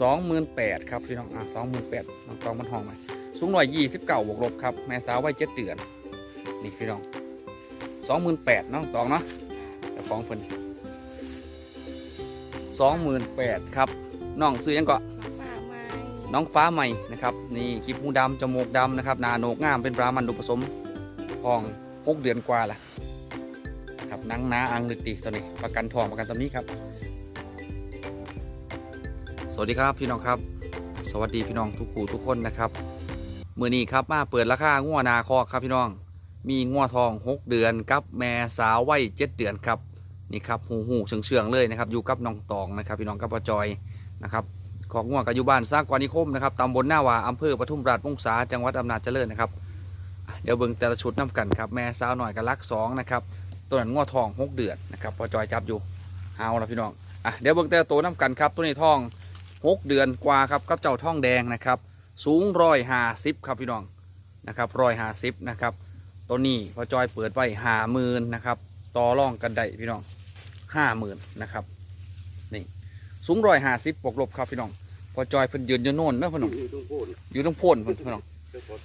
สองหมื่นแปดครับพี่น้องอะสองหมื่นแปดน้องตองมันห้องไหมสูงหน่อยยี่สิบเก้าบวกลบครับแม่สาววัยเจ็ดเดือนนี่พี่น้องสองหมื่นแปดน้องตองเนาะแต่ของเพิ่นสองหมื่นแปดครับน้องซื้อยังเกาะป้าไม้น้องฟ้าใหม่นะครับนี่คลิปหูดำจมูกดำนะครับหนาโหนกงามเป็นปลามันดุผสมทองหกเดือนกว่าละครับหนังหนาอังลึกดีตัวนี้ประกันทองประกันตำนี้ครับ สวัสดีครับพี่น้องครับ สวัสดีพี่น้องทุกคู่ทุกคนนะครับเมื่อนี้ครับมาเปิดราคางัวนาคอกครับพี่น้อง มีงัวทอง 6 เดือนกับแม่สาววัย7เดือนครับนี่ครับหูหูเชิงเชืองๆเลยนะครับอยู่กับน้องตองนะครับพี่น้องกับปอจอยนะครับของง่วกับอยู่บ้านสร้างกวานิคมนะครับตำบลหน้าวาอำเภอปทุมราชวงศาจังหวัดอำนาจเจริญนะครับเดี๋ยวเบิ่งแต่ละชุดน้กันครับแม่สาวหน่อยกับลักสองนะครับตัวนั้นง้อทองหกเดือนนะครับพอจอยจับอยู่เอาละพี่น้องอะเดี๋ยวเบิ่งแต่ตัวน้กันครับตัวนี้ทอง หกเดือนกว่าครับกับเจ้าท่องแดงนะครับ สูงร้อยห้าสิบครับพี่น้องนะครับร้อยห้าสิบนะครับตัวนี้พอจอยเปิดไว้ห้าหมื่นนะครับต่อรองกันได้พี่น้องห้าหมื่นนะครับนี่สูงร้อยห้าสิบบวกลบครับพี่น้องพอจอยเพิ่นยืนอยู่โน่นเนะพี่น้องต้องพูดอยู่ตรงโพ่นเพิ่นพี่น้อง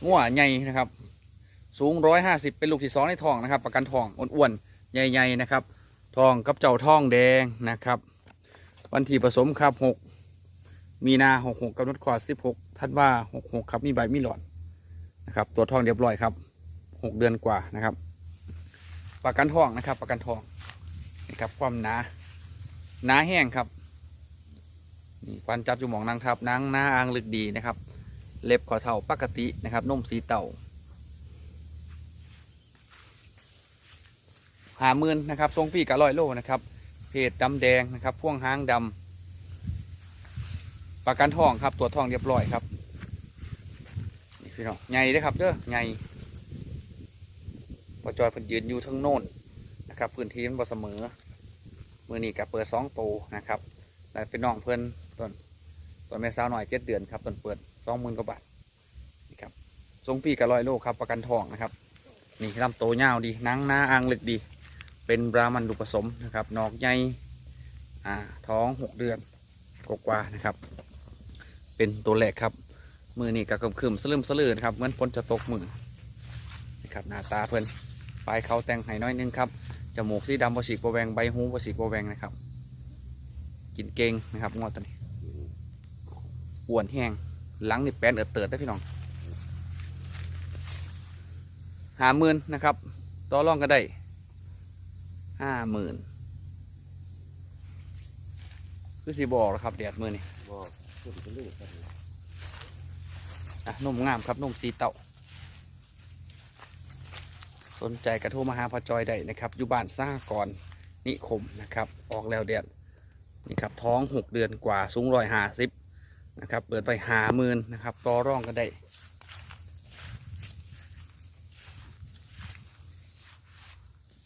งัวใหญ่นะครับ สูงร้อยห้าสิบเป็นลูกที่สองในทองนะครับ ประกันทองอ้วนๆใหญ่ๆนะครับทองกับเจ้าทองแดงนะครับ วันที่ผสมครับหก มีนาหกหกกำหนดคอดสิบหกทัดว่าหกหกครับ มีใบมีหลอดนะครับ ตัวทองเรียบร้อยครับหกเดือนกว่านะครับ ประกันทองนะครับ ประกันทองนะครับความหนาหนาแห้งครับนี่ฟันจับจุหมองนางทับนางหน้าอ่างลึกดีนะครับ เล็บขอเท่าปกตินะครับนุ่มสีเต่าหาหมื่นนะครับทรงพี่กะร้อยโลนะครับเพจดำแดงนะครับพ่วงหางดำ ประกันทองครับ ตัวทองเรียบร้อยครับนี่พี่น้องใหญ่เด้ครับเด้อใหญ่ปจอยเพิ่นยืนอยู่ทั้งโน่นนะครับ พื้นที่มันบ่เสมอมือนี้กับเปิดสองตวนะครับแต่เป็นน้องเพื่อนต้นต้นแม่สาวหน่อยเจ็ดเดือนครับต้นเปิดสองหมื่นกว่าบาทนี่ครับทรงพีกับร้อยโลครับประกันทองนะครับ นี่ลำโตวยาวดีนังหน้าอ่างลึกดี เป็นบรามันดุผสมนะครับนอกใหญ่อ่าท้องหกเดือนกว่าๆนะครับ เป็นตัวแรกครับ มือนี่กับคึมๆสลืมสลือนะครับเหมือนฝนจะตกมือนี่ครับหน้าตาเพื่อนปลายเขาแต่งให้น้อยนึงครับจมูกที่ดำบสีกบแวงใบหูบสีกบแวงนะครับกินเก่งนะครับงวดตัวนี้อ้วนแห้งหลังนี่แป้นเอิดเติดได้พี่น้องหาหมื่นนะครับต่อรองก็ได้ห้าหมื่นคือสีบอกแล้วครับแดดมือนี่บอก ขึ้นไปเรื่อยกันอะนมงามครับนมสีเต่า สนใจกระโทรมาหาพอจอยได้นะครับ อยู่บ้านซ่ากรนิคมนะครับ ออกแล้วแดดนี่ครับท้องหกเดือนกว่าสูงร้อยห้าสิบนะครับ เปิดไปหาหมื่นนะครับ ต่อร่องก็ได้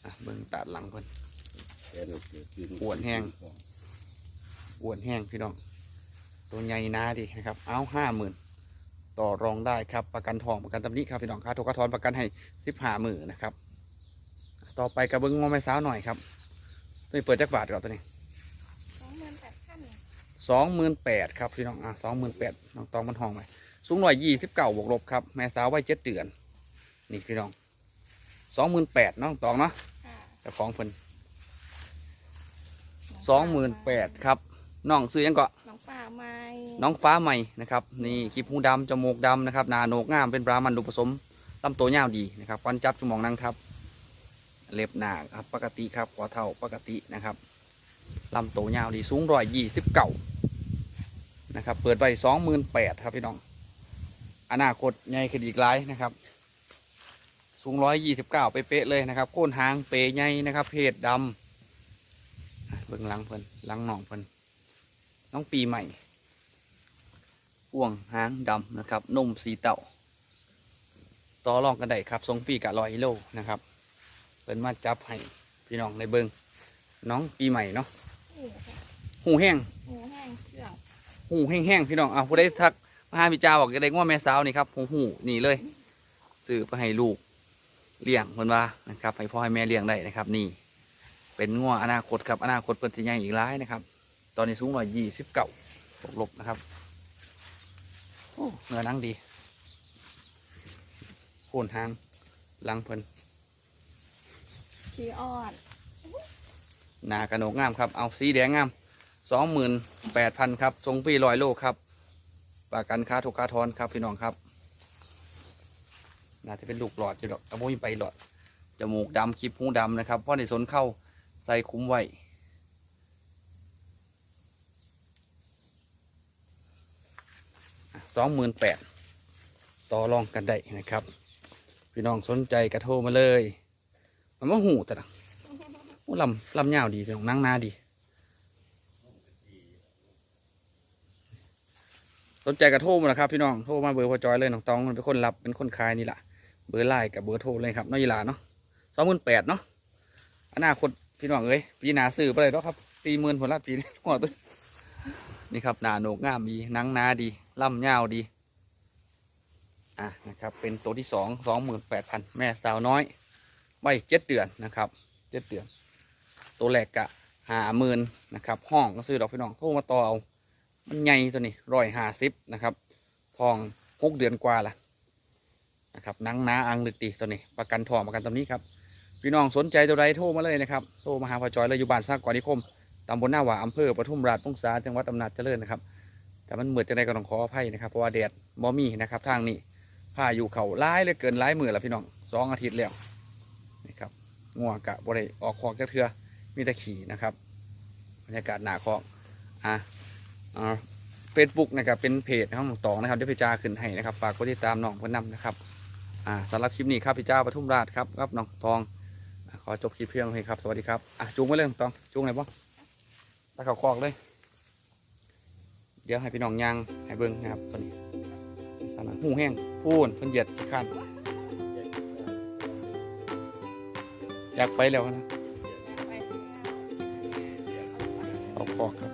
อะเบิ่งตัดหลังเพิ่นแค่นั้นเกิดขึ้นอ้วนแห้งอ้วนแห้งพี่น้อง ตัวใหญ่หนาดีนะครับเอาห้าหมื่นต่อรองได้ครับประกันทองประกันตำหนิครับพี่น้องค่าโทรกระทอนประกันให้สิบห้าหมื่นนะครับ ต่อไปกระเบื้องงอไม่สาวหน่อยครับตัวนี้เปิดจักบาทก่อนตัวนี้สองหมื่นแปดพันสองหมื่นแปดครับพี่น้องอะสองหมื่นแปดน้องตองมันห้องไปสูงหน่อยยี่สิบเก้าบวกลบครับแม่สาววัยเจ็ดเดือน นี่พี่น้องสองหมื่นแปดน้องตองเนาะค่ะแต่ของเพิ่นสองหมื่นแปดครับน้องซื้อหยังเกาะน้ องป้าไม้น้องฟ้าใหม่นะครับนี่คลิปหูดำจมูกดำนะครับหนาโหนกงามเป็นปลามันดุผสมลำตัวยาวดีนะครับฟันจับจมองนางทับ เล็บหนาครับปกติครับหัวเท่าปกตินะครับลำตัวยาวดีสูงร้อยยี่สิบเก่านะครับเปิดไปสองหมื่นแปดครับพี่น้อง อนาคตใหญ่ขึ้นอีกหลายนะครับ สูงร้อยยี่สิบเก้าเป๊ะเลยนะครับโค่นหางเปยใหญ่นะครับ เพศดำเบิ่งหลังเพิ่นหลังหนองเพิ่น น้องปีใหม่พ่วงหางดำนะครับนมสีเต่าต่อรองกันได้ครับทรงปีกะลอยโลนะครับเป็นมาจับให้พี่น้องในเบิงน้องปีใหม่เนาะหูแห้งหูแห้งเชื่อหูแห้งๆพี่น้องอะผู้ได้ทักมาหาพี่จ้าบอกจะได้ว่าแม่สาวนี่ครับหูหูนี่เลยซื้อไปให้ลูกเลี้ยงเพิ่นว่านะครับให้พ่อให้แม่เลี้ยงได้นะครับ นี่ เป็นงัวอนาคตครับอนาคตเพิ่นสิใหญ่อีกหลายนะครับ ตอนนี้สูงร้อยยี่สิบเก้าหลบๆนะครับโอ้เนื้อหนังดีโคนหางหลังเพิ่นขี้อ่อนหนากระโหนกงามครับ เอาสีแดงงามสองหมื่นแปดพันครับทรงปีลอยโลครับประกันค่าทุกค่าทอนครับพี่น้องครับน่าจะเป็นลูกหลอดจะดอกเอาโมยไปหลอดจมูกดำคลิปหูดำนะครับเพราะในสนเข้าใส่คุ้มไว้ สองหมื่นแปดต่อรองกันได้นะครับ พี่น้องสนใจกระโทรมาเลย มันว่าหูแต่ละโอ้ลำลำยาวดีน้องนั่งหน้าดี สนใจกระโทรมาแล้วครับ พี่น้องโทรมาเบอร์พอจอยเลยน้องตองมันเป็นคนรับเป็นคนขายนี่แหละเบอร์ไลน์กับเบอร์โทรเลยครับน้อยอีลาเนาะสองหมื่นแปดเนาะอนาคตพี่น้องเอ้ยปีหนาซื้อไปเลยเนาะครับตีหมื่นผลละปีนี้หัวตัวนี่ครับหนาโหนกงามดีนังนาดี ล่ำยาวดี อะนะครับ เป็นตัวที่สองสองหมื่นแปดพันแม่สาวน้อยไว้เจ็ดเดือนนะครับเจ็ดเดือน ตัวแรกกะหาหมื่นนะครับ ห้องก็ซื้อดอกพี่น้องโทรมาต่อเอามันใหญ่ตัวนี้ร้อยห้าสิบนะครับ ทองหกเดือนกว่าละนะครับนังนาอังลึกดีตัวนี้ ประกันทองประกันตัวนี้ครับพี่น้องสนใจตัวใดโทรมาเลยนะครับ โทรมาหาพอจอยเลยอยู่บ้านสร้างกวานิคมตำบลหน้าหว่าอำเภอปทุมราชพงษาจังหวัดอำนาจเจริญนะครับ แต่มันเหมือนจะได้ก็ต้องขออภัยนะครับเพราะว่าแดดบ่มีนะครับ ทางนี้พาอยู่เขาร้ายเลยเกินร้ายมือแล้วพี่น้องสองอาทิตย์แล้วนี่ครับงัวกะบ่ได้ออกคอกจักเทือมีต่ขี่นะครับบรรยากาศหนาคอกอะเฟซบุ๊กนะครับเป็นเพจของน้องตองนะครับเดี๋ยวพี่จ้าขึ้นให้นะครับฝากกดติดตามน้องเพื่อนนำนะครับอ่าสำหรับคลิปนี้ครับพี่จ้าปทุมราชครับครับน้องตองขอจบคลิปเพียงเท่านี้ครับสวัสดีครับอะจูงไว้เลยน้องตองจูงไหนบ้างตะเขาคอกเลย เดี๋ยวให้พี่น้องย่างให้เบิ้งนะครับตัวนี้สามารถหูแห้งพูนเพิ่นเหยียดขี้ข้านอยากไปแล้วนะไปเอาคอกครับ